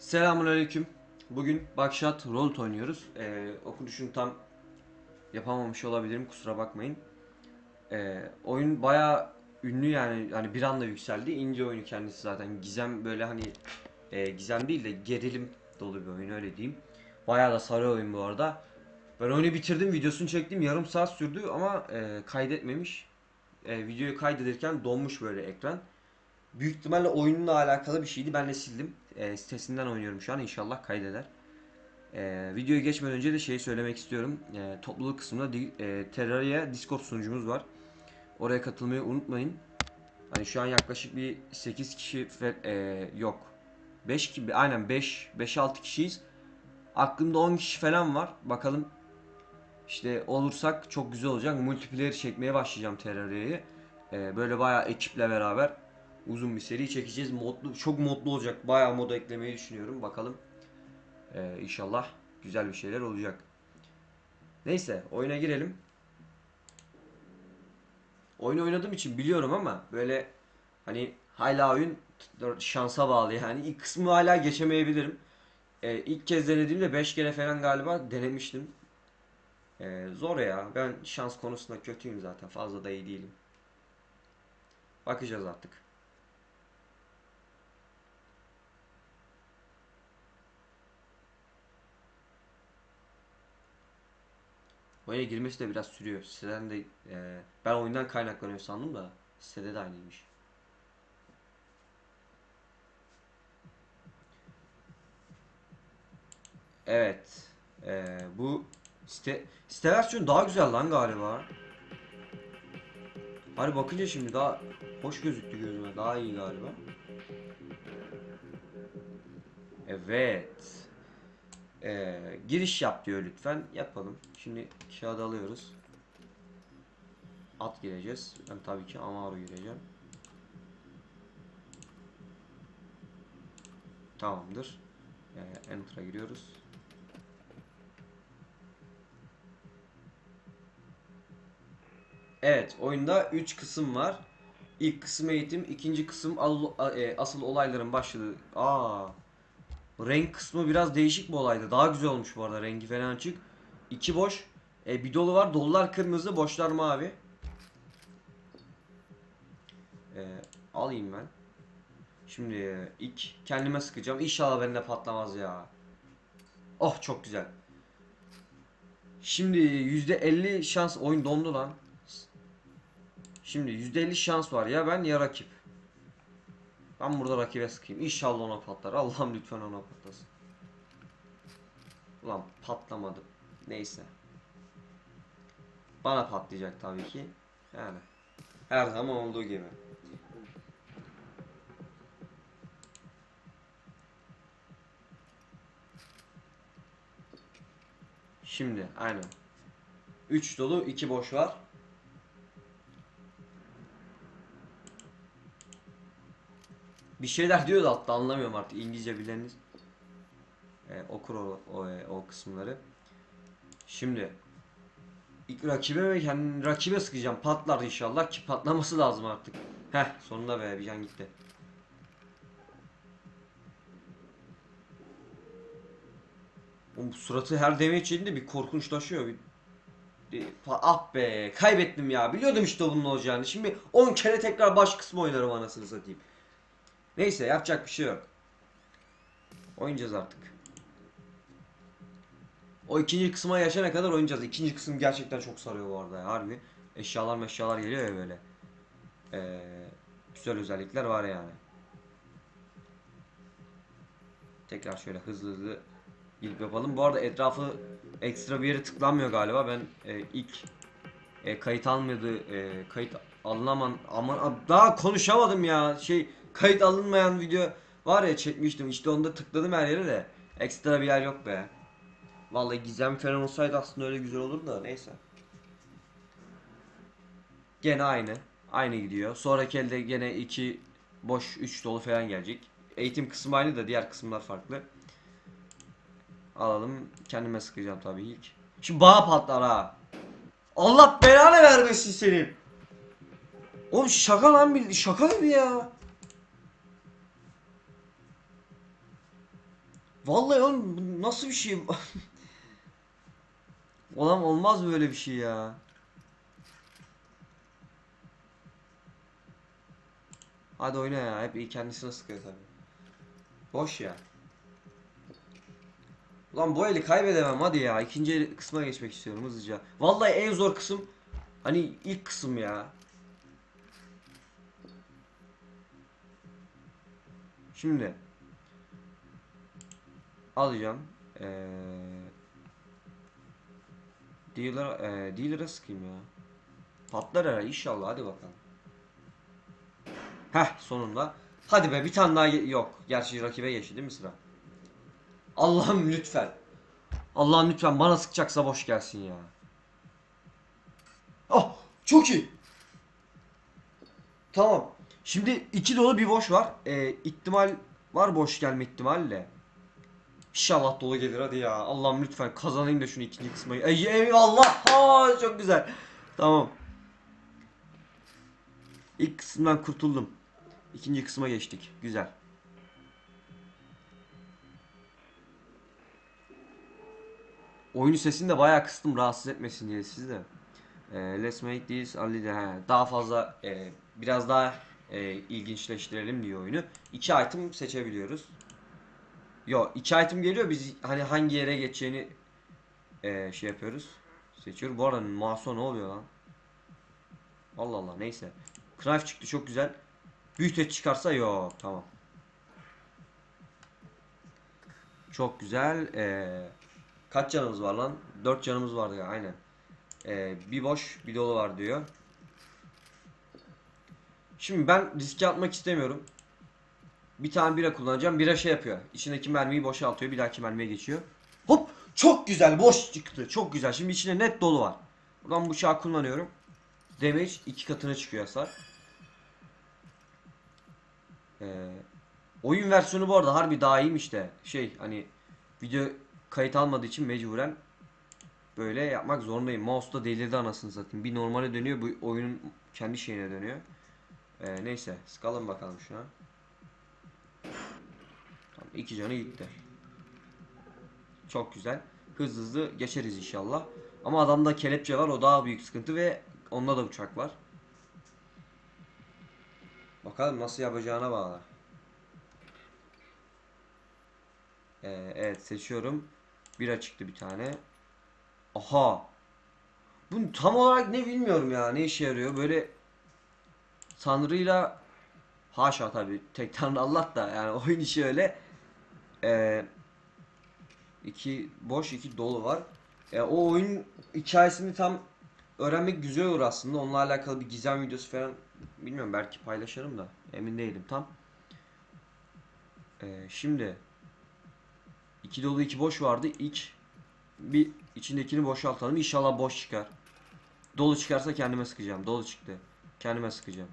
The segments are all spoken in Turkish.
Selamünaleyküm. Bugün Bakşat Rolt oynuyoruz. Ee, okunuşunu tam yapamamış olabilirim kusura bakmayın. Ee, oyun bayağı ünlü yani hani bir anda yükseldi. İnce oyunu kendisi zaten. Gizem böyle hani e, gizem değil de gerilim dolu bir oyun öyle diyeyim. Bayağı da sarı oyun bu arada. Ben oyunu bitirdim, videosunu çektim. Yarım saat sürdü ama e, kaydetmemiş. E, videoyu kaydederken donmuş böyle ekran. Büyük ihtimalle oyunla alakalı bir şeydi. Ben de sildim. E, sitesinden oynuyorum şu an. İnşallah kaydeder. E, videoya geçmeden önce de şey söylemek istiyorum. E, topluluk kısmında e, Terraria Discord sunucumuz var. Oraya katılmayı unutmayın. Hani şu an yaklaşık bir 8 kişi e, yok. 5 gibi aynen 5 5 6 kişiyiz. Aklımda 10 kişi falan var. Bakalım işte olursak çok güzel olacak. Multiplayer çekmeye başlayacağım Terraria'yı. E, böyle bayağı ekiple beraber uzun bir seri çekeceğiz. Modlu, çok modlu olacak. Bayağı moda eklemeyi düşünüyorum. Bakalım. Ee, inşallah güzel bir şeyler olacak. Neyse oyuna girelim. Oyunu oynadığım için biliyorum ama böyle hani hala oyun şansa bağlı yani. ilk kısmı hala geçemeyebilirim. Ee, ilk kez denediğimde 5 kere falan galiba denemiştim. Ee, zor ya. Ben şans konusunda kötüyüm zaten. Fazla da iyi değilim. Bakacağız artık. Oyuna girmesi de biraz sürüyor. Siteden de e, ben oyundan kaynaklanıyor sandım da sitede de aynıymış. Evet. E, bu site site versiyonu daha güzel lan galiba. Hani bakınca şimdi daha hoş gözüktü gözüme. Daha iyi galiba. Evet. Ee, giriş yap diyor lütfen. Yapalım. Şimdi kağıdı alıyoruz. At gireceğiz. Ben tabii ki Amaro gireceğim. Tamamdır. Ee, Enter'a giriyoruz. Evet, oyunda 3 kısım var. İlk kısım eğitim, ikinci kısım e, asıl olayların başladığı. Aa, renk kısmı biraz değişik bir olaydı. Daha güzel olmuş bu arada rengi falan açık. İki boş. E, bir dolu var. Dolular kırmızı, boşlar mavi. E, alayım ben. Şimdi e, ilk kendime sıkacağım. İnşallah bende patlamaz ya. Oh çok güzel. Şimdi %50 şans oyun dondu lan. Şimdi %50 şans var ya ben ya rakip. Ben burada rakibe sıkayım. İnşallah ona patlar. Allah'ım lütfen ona patlasın. Ulan patlamadı. Neyse. Bana patlayacak tabii ki. Yani. Her zaman olduğu gibi. Şimdi aynen. 3 dolu 2 boş var. Bir şeyler diyor da hatta anlamıyorum artık İngilizce bileniniz e, okur o, o, e, o kısımları. Şimdi ilk rakibe ve yani rakibe sıkacağım patlar inşallah ki patlaması lazım artık. Heh sonunda be bir can gitti. Oğlum suratı her damage yediğinde bir korkunçlaşıyor. Bir, ah be kaybettim ya. Biliyordum işte bunun olacağını. Şimdi 10 kere tekrar baş kısmı oynarım anasını satayım. Neyse yapacak bir şey yok. Oynayacağız artık. O ikinci kısma yaşana kadar oynayacağız. İkinci kısım gerçekten çok sarıyor bu arada harbi. Eşyalar meşyalar geliyor ya böyle. Ee, güzel özellikler var yani. Tekrar şöyle hızlı hızlı gidip yapalım. Bu arada etrafı ekstra bir yere tıklanmıyor galiba. Ben e, ilk e, kayıt almadı, e, kayıt alınaman aman daha konuşamadım ya. Şey kayıt alınmayan video var ya çekmiştim. İşte onda tıkladım her yere de ekstra bir yer yok be. Vallahi gizem falan olsaydı aslında öyle güzel olurdu da neyse. Gene aynı. Aynı gidiyor. Sonraki elde gene iki boş üç dolu falan gelecek. Eğitim kısmı aynı da diğer kısımlar farklı. Alalım. Kendime sıkacağım tabii ilk. Şimdi bana patlar ha. Allah belanı vermesin senin. Oğlum şaka lan bil şaka gibi ya. Vallahi oğlum nasıl bir şey? Olan olmaz böyle bir şey ya. Hadi oyna ya. Hep iyi kendisine sıkıyor tabii. Boş ya. Ulan bu eli kaybedemem hadi ya. İkinci kısma geçmek istiyorum hızlıca. Vallahi en zor kısım hani ilk kısım ya. Şimdi alacağım. Ee, dealer'a ee, dealer'a sıkayım ya. Patlar herhalde inşallah hadi bakalım. Heh sonunda. Hadi be bir tane daha yok. Gerçi rakibe geçti değil mi sıra? Allah'ım lütfen. Allah'ım lütfen bana sıkacaksa boş gelsin ya. Oh çok iyi. Tamam. Şimdi iki dolu bir boş var. Ee, ihtimal var boş gelme ihtimali de. İnşallah dolu gelir hadi ya. Allah'ım lütfen kazanayım da şunu ikinci kısma. Ey, eyvallah. Ha, çok güzel. Tamam. İlk kısımdan kurtuldum. İkinci kısma geçtik. Güzel. Oyunu sesini de bayağı kıstım rahatsız etmesin diye sizi de. Ee, let's make this a little he, daha fazla e, biraz daha e, ilginçleştirelim diye oyunu. İki item seçebiliyoruz. Yo iki item geliyor biz hani hangi yere geçeceğini e, şey yapıyoruz. Seçiyoruz. Bu arada mouse'a ne oluyor lan? Allah Allah neyse. Knife çıktı çok güzel. Büyüteç çıkarsa yok tamam. Çok güzel. Ee, kaç canımız var lan? 4 canımız vardı ya aynen. Ee, bir boş bir dolu var diyor. Şimdi ben riske atmak istemiyorum. Bir tane bira kullanacağım. Bira şey yapıyor. İçindeki mermiyi boşaltıyor. Bir dahaki mermiye geçiyor. Hop! Çok güzel. Boş çıktı. Çok güzel. Şimdi içinde net dolu var. Buradan bıçağı kullanıyorum. Damage iki katına çıkıyor hasar. Ee, oyun versiyonu bu arada harbi daha iyiymiş de. Şey hani video kayıt almadığı için mecburen böyle yapmak zorundayım. Mouse'da delirdi anasını satayım. Bir normale dönüyor. Bu oyunun kendi şeyine dönüyor. Ee, neyse. Sıkalım bakalım şuna. Tamam, iki canı gitti. Çok güzel. Hızlı hızlı geçeriz inşallah. Ama adamda kelepçe var. O daha büyük sıkıntı ve onda da bıçak var. Bakalım nasıl yapacağına bağlı. Ee, evet seçiyorum. Bira çıktı bir tane. Aha. Bu tam olarak ne bilmiyorum ya. Ne işe yarıyor? Böyle Tanrı'yla haşa tabi tek Tanrı Allah da yani oyun işi öyle. Ee, iki boş iki dolu var. Ee, o oyun hikayesini tam öğrenmek güzel olur aslında. Onunla alakalı bir gizem videosu falan bilmiyorum belki paylaşırım da emin değilim tam. Ee, şimdi iki dolu iki boş vardı. İlk bir içindekini boşaltalım. İnşallah boş çıkar. Dolu çıkarsa kendime sıkacağım. Dolu çıktı. Kendime sıkacağım.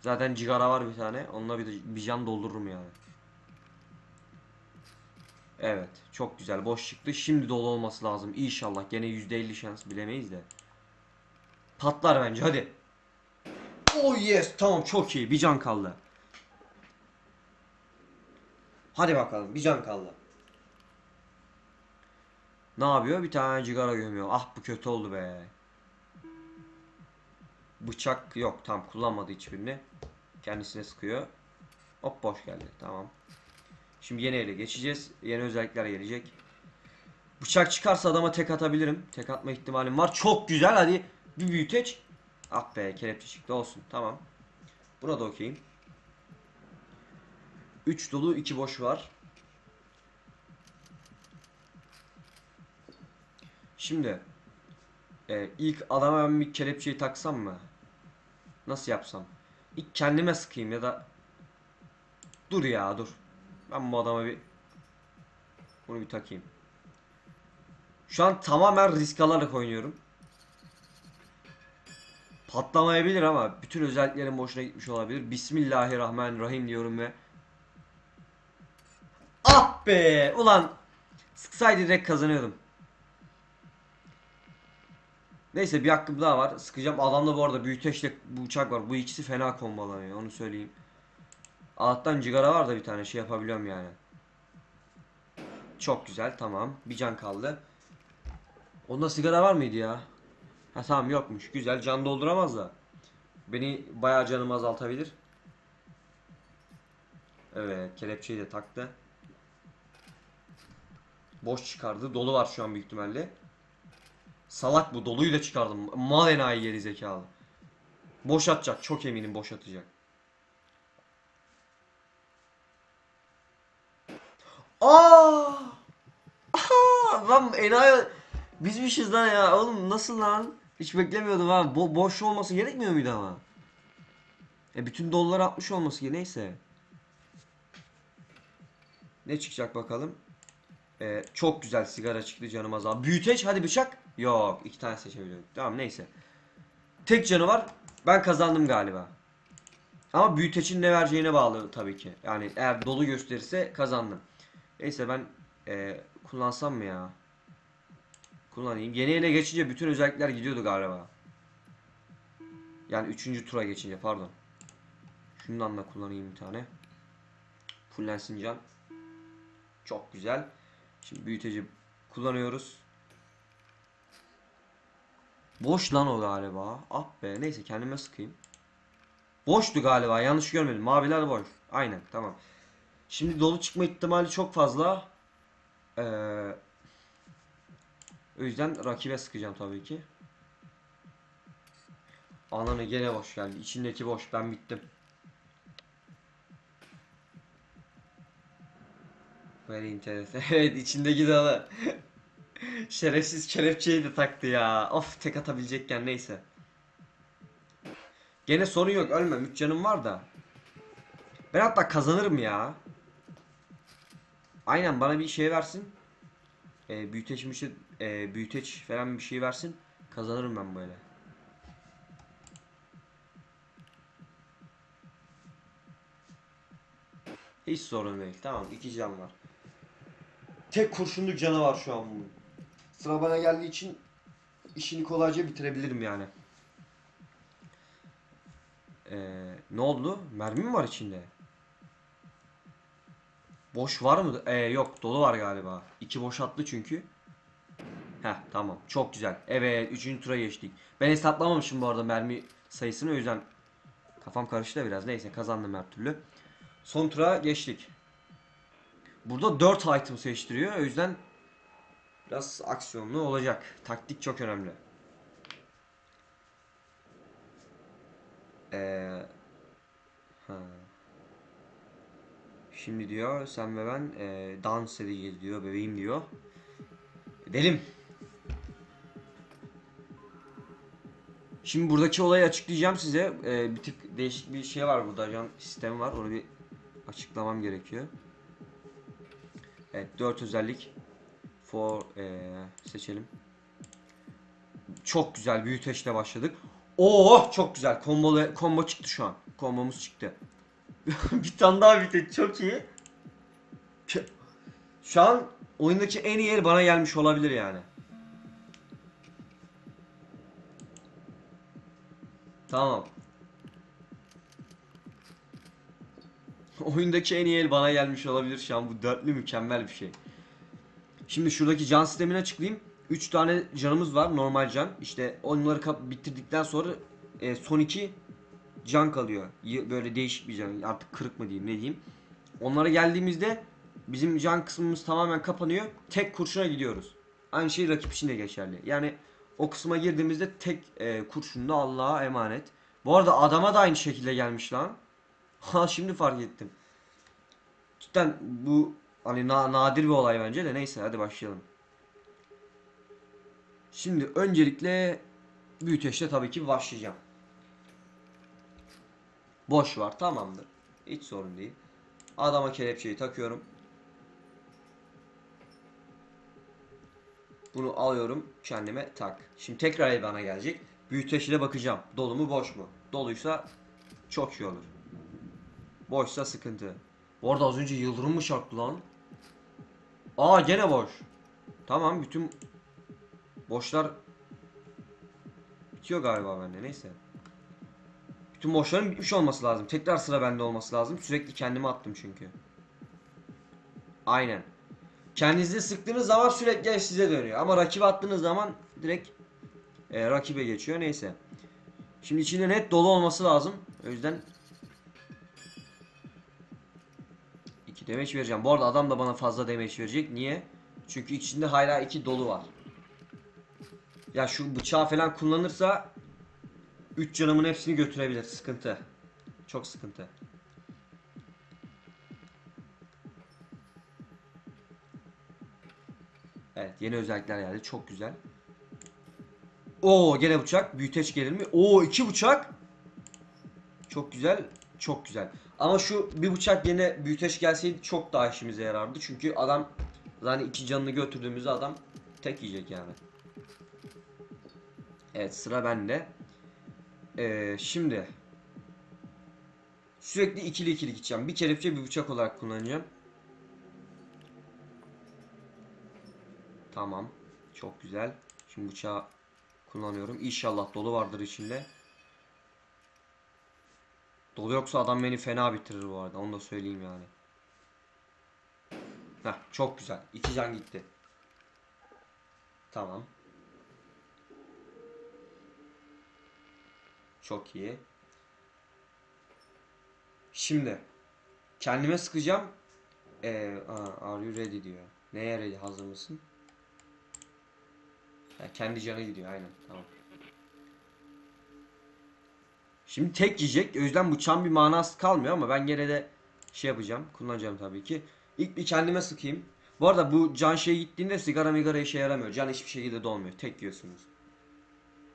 Zaten cigara var bir tane. Onunla bir, bir can doldururum yani. Evet. Çok güzel. Boş çıktı. Şimdi dolu olması lazım. İnşallah. Gene %50 şans bilemeyiz de. Patlar bence. Hadi. Oh yes. Tamam çok iyi. Bir can kaldı. Hadi bakalım. Bir can kaldı. Ne yapıyor? Bir tane cigara gömüyor. Ah bu kötü oldu be. Bıçak yok. Tam kullanmadı hiçbirini. Kendisine sıkıyor. Hop boş geldi. Tamam. Şimdi yeni ele geçeceğiz. Yeni özellikler gelecek. Bıçak çıkarsa adama tek atabilirim. Tek atma ihtimalim var. Çok güzel. Hadi bir büyüteç. Ah be kelepçe çıktı. Olsun. Tamam. Buna da okeyim. 3 dolu 2 boş var. Şimdi e, ilk adama ben bir kelepçeyi taksam mı? Nasıl yapsam? İlk kendime sıkayım ya da dur ya dur. Ben bu adama bir bunu bir takayım. Şu an tamamen risk alarak oynuyorum. Patlamayabilir ama bütün özelliklerim boşuna gitmiş olabilir. Bismillahirrahmanirrahim diyorum ve Ah be! Ulan sıksaydı direkt kazanıyordum. Neyse bir hakkım daha var. Sıkacağım. Adamda bu arada büyüteçle bu uçak var. Bu ikisi fena kombalanıyor. Onu söyleyeyim. Alttan cigara var da bir tane şey yapabiliyorum yani. Çok güzel tamam. Bir can kaldı. Onda sigara var mıydı ya? Ha tamam yokmuş. Güzel can dolduramaz da. Beni bayağı canımı azaltabilir. Evet kelepçeyi de taktı. Boş çıkardı. Dolu var şu an büyük ihtimalle. Salak bu doluyu da çıkardım. Mal enayi geri zekalı. Boş atacak. Çok eminim boş atacak. Aa! Aa! Lan enayi bizmişiz lan ya. Oğlum nasıl lan? Hiç beklemiyordum ha. Bo boş olması gerekmiyor muydu ama? E bütün dolular atmış olması gerekiyor. Neyse. Ne çıkacak bakalım. Ee, çok güzel sigara çıktı canım azal. Büyüteç hadi bıçak. Yok iki tane seçebiliyorum. Tamam neyse. Tek canı var. Ben kazandım galiba. Ama büyüteçin ne vereceğine bağlı tabii ki. Yani eğer dolu gösterirse kazandım. Neyse ben e, kullansam mı ya? Kullanayım. Yeni ele geçince bütün özellikler gidiyordu galiba. Yani üçüncü tura geçince pardon. Şundan da kullanayım bir tane. Fullensin can. Çok güzel. Şimdi büyüteci kullanıyoruz. Boş lan o galiba. Ah be neyse kendime sıkayım. Boştu galiba yanlış görmedim. Maviler boş. Aynen tamam. Şimdi dolu çıkma ihtimali çok fazla. Ee, o yüzden rakibe sıkacağım tabii ki. Ananı gene boş geldi. İçindeki boş. Ben bittim. Very enteresan. evet içindeki dolu. Şerefsiz kelepçeyi de taktı ya. Of tek atabilecekken neyse. Gene sorun yok ölmem. 3 canım var da. Ben hatta kazanırım ya. Aynen bana bir şey versin. Ee, büyüteç bir şey, e, büyüteç falan bir şey versin. Kazanırım ben böyle. Hiç sorun değil. Tamam iki can var. Tek kurşunluk canı var şu an bunun. Sıra bana geldiği için işini kolayca bitirebilirim yani. Ee, ne oldu? Mermi mi var içinde? Boş var mı? Ee, yok dolu var galiba. İki boş attı çünkü. Heh tamam çok güzel. Evet üçüncü tura geçtik. Ben hesaplamamışım bu arada mermi sayısını o yüzden kafam karıştı da biraz. Neyse kazandım her türlü. Son tura geçtik. Burada 4 item seçtiriyor. O yüzden biraz aksiyonlu olacak. Taktik çok önemli. Ee, ha. Şimdi diyor sen ve ben e, dans edeceğiz diyor bebeğim diyor. Edelim. Şimdi buradaki olayı açıklayacağım size. Ee, bir tık değişik bir şey var burada. Ajan sistemi var. Onu bir açıklamam gerekiyor. Evet 4 özellik. For ee, seçelim. Çok güzel büyüteçle başladık. Oo çok güzel. Combo combo çıktı şu an. Kombomuz çıktı. bir tane daha büyüteç çok iyi. Şu an oyundaki en iyi el bana gelmiş olabilir yani. Tamam. Oyundaki en iyi el bana gelmiş olabilir şu an bu dörtlü mükemmel bir şey. Şimdi şuradaki can sistemini açıklayayım. 3 tane canımız var normal can. İşte onları bitirdikten sonra e, son iki can kalıyor. Böyle değişik bir can. Artık kırık mı diyeyim ne diyeyim. Onlara geldiğimizde bizim can kısmımız tamamen kapanıyor. Tek kurşuna gidiyoruz. Aynı şey rakip için de geçerli. Yani o kısma girdiğimizde tek e, kurşun da Allah'a emanet. Bu arada adama da aynı şekilde gelmiş lan. Ha şimdi fark ettim. Cidden bu hani na- nadir bir olay bence de neyse hadi başlayalım. Şimdi öncelikle büyüteçte tabii ki başlayacağım. Boş var tamamdır. Hiç sorun değil. Adama kelepçeyi takıyorum. Bunu alıyorum kendime tak. Şimdi tekrar el bana gelecek. Büyüteç ile bakacağım. Dolu mu boş mu? Doluysa çok iyi olur. Boşsa sıkıntı. Bu arada az önce yıldırım mı çarptı lan? Aa gene boş. Tamam bütün boşlar bitiyor galiba bende neyse. Bütün boşların bitmiş olması lazım. Tekrar sıra bende olması lazım. Sürekli kendime attım çünkü. Aynen. Kendinizi sıktığınız zaman sürekli size dönüyor. Ama rakibe attığınız zaman direkt e, rakibe geçiyor. Neyse. Şimdi içinde net dolu olması lazım. O yüzden 2 damage vereceğim. Bu arada adam da bana fazla damage verecek. Niye? Çünkü içinde hala 2 dolu var. Ya şu bıçağı falan kullanırsa 3 canımın hepsini götürebilir. Sıkıntı. Çok sıkıntı. Evet yeni özellikler geldi. Çok güzel. Oo gene bıçak. Büyüteç gelir mi? Oo iki bıçak. Çok güzel. Çok güzel. Ama şu bir bıçak yine büyüteç gelseydi çok daha işimize yarardı. Çünkü adam zaten iki canını götürdüğümüzde adam tek yiyecek yani. Evet sıra bende. Ee, şimdi sürekli ikili ikili gideceğim. Bir kelepçe bir bıçak olarak kullanacağım. Tamam. Çok güzel. Şimdi bıçağı kullanıyorum. İnşallah dolu vardır içinde. Dolu yoksa adam beni fena bitirir bu arada. Onu da söyleyeyim yani. Heh, çok güzel. İki can gitti. Tamam. Çok iyi. Şimdi kendime sıkacağım. Ee, are you ready diyor. Neye ready? Hazır mısın? Ya kendi canı gidiyor aynen. Tamam. Şimdi tek yiyecek. O yüzden bıçağın bir manası kalmıyor ama ben gene de şey yapacağım. Kullanacağım tabii ki. İlk bir kendime sıkayım. Bu arada bu can şey gittiğinde sigara migara işe yaramıyor. Can hiçbir şekilde dolmuyor. Tek yiyorsunuz.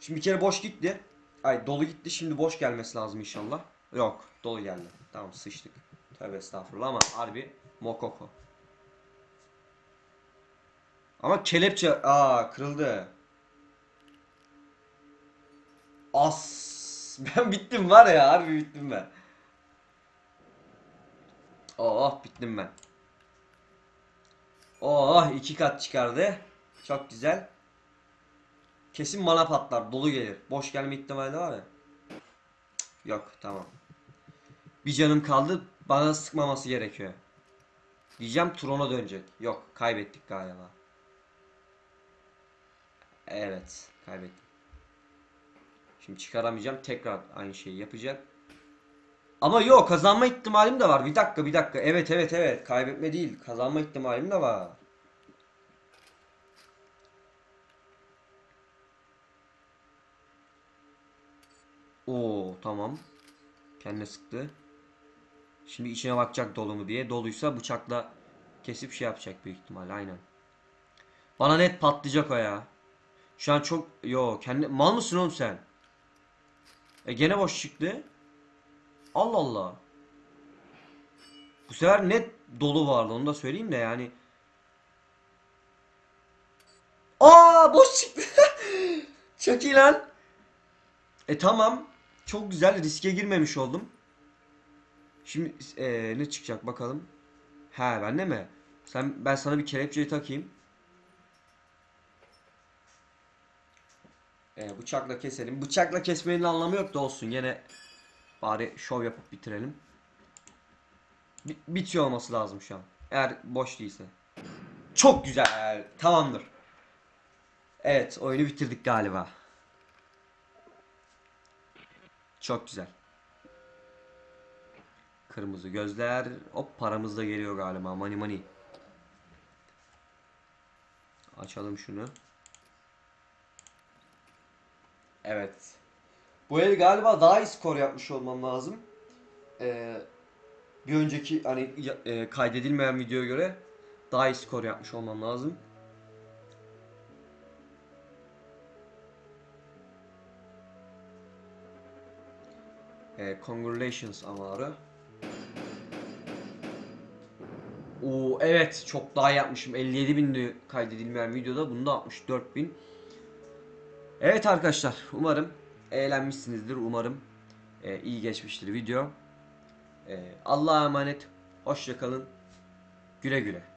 Şimdi bir kere boş gitti. Ay dolu gitti. Şimdi boş gelmesi lazım inşallah. Yok. Dolu geldi. Tamam sıçtık. Tövbe estağfurullah ama harbi mokoko. Ama kelepçe aa kırıldı. As ben bittim var ya harbi bittim ben. Oh bittim ben. Oh iki kat çıkardı. Çok güzel. Kesin bana patlar dolu gelir. Boş gelme ihtimali var ya. Yok tamam. Bir canım kaldı bana sıkmaması gerekiyor. Diyeceğim Tron'a dönecek. Yok kaybettik galiba. Evet kaybettim. Şimdi çıkaramayacağım. Tekrar aynı şeyi yapacak. Ama yok kazanma ihtimalim de var. Bir dakika bir dakika. Evet evet evet. Kaybetme değil. Kazanma ihtimalim de var. Oo tamam. Kendine sıktı. Şimdi içine bakacak dolu mu diye. Doluysa bıçakla kesip şey yapacak büyük ihtimal. Aynen. Bana net patlayacak o ya. Şu an çok... Yo kendi... Mal mısın oğlum sen? E gene boş çıktı. Allah Allah. Bu sefer net dolu vardı onu da söyleyeyim de yani. Aa boş çıktı. Çok iyi lan. E tamam. Çok güzel riske girmemiş oldum. Şimdi e, ne çıkacak bakalım. He bende mi? Sen ben sana bir kelepçeyi takayım. E, bıçakla keselim. Bıçakla kesmenin anlamı yok da olsun. Yine bari şov yapıp bitirelim. Bi- bitiyor olması lazım şu an. Eğer boş değilse. Çok güzel. Tamamdır. Evet oyunu bitirdik galiba. Çok güzel. Kırmızı gözler. Hop paramız da geliyor galiba. Money money. Açalım şunu. Evet. Bu el galiba daha iyi skor yapmış olmam lazım. Ee, bir önceki hani e, kaydedilmeyen videoya göre daha iyi skor yapmış olmam lazım. Ee, congratulations Amara. Oo evet çok daha yapmışım. 57 bindi kaydedilmeyen videoda. Bunda 64 bin. Evet arkadaşlar umarım eğlenmişsinizdir. Umarım e, iyi geçmiştir video. E, Allah'a emanet. Hoşçakalın. Güle güle.